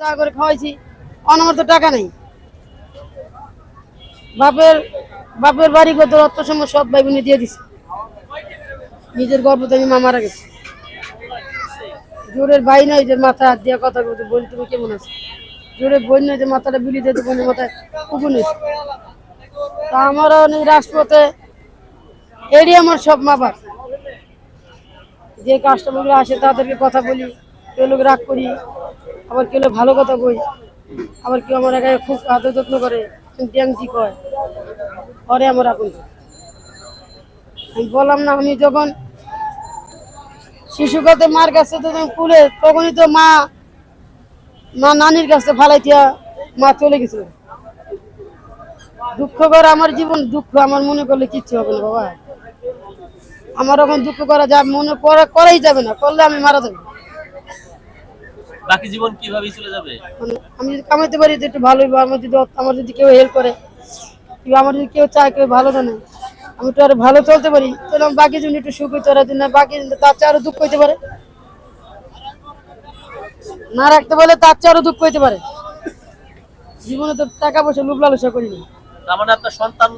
করে খাওয়াইছি অনামার তো টাকা নেই। বাপের বাপের বাড়ি কত অর্থ সময় সব ভাই বোনে দিয়ে দিছে। নিজের গর্ভতে আমি মা মারা গেছে। জোরের ভাই নাই যে মাথা হাত দিয়ে কথা বলতে, বলি তুমি কেমন আছো? জোরের বোন নাই যে মাথাটা বিলি দিয়ে বোনের মাথায় কুকুর নিয়েছে তা আমারও নেই রাষ্ট্রপথে এরই আমার সব মা বাপ। যে কাস্টমারগুলো আসে তাদেরকে কথা বলি লোক রাগ করি। আবার কেউ ভালো কথা কই? আবার কেউ আমার একাই খুব আদর যত্ন করে? আংটি কয়? পরে আমার আপন। আমি বললাম না, আমি যখন শিশু কাতে মার কাছে কুলে, তখনই তো মা মা নানির কাছে ফালাই দিয়া মা চলে গেছিল। দুঃখ করে আমার জীবন, দুঃখ আমার মনে করলে কিচ্ছু হবে না বাবা। আমার এখন দুঃখ করা যা মনে করা করাই যাবে না, করলে আমি মারা যাব। বাকি জীবন কীভাবে চলে যাবে? আমি যদি কামাইতে পারি একটু ভালোই। আমার যদি আমার যদি কেউ হেল্প করে কিংবা আমার যদি কেউ চায় কেউ ভালো জানে আমি তো আর ভালো চলতে পারি। তাহলে আমি বাকি জন্য একটু সুখ হইতে পারে না বাকি তার চেয়ে আরও দুঃখ হইতে পারে। না রাখতে পারলে তার চেয়ে আরও দুঃখ হইতে পারে। জীবনে তো টাকা পয়সা লোভ লালসা করিনি তার মানে আপনার সন্তান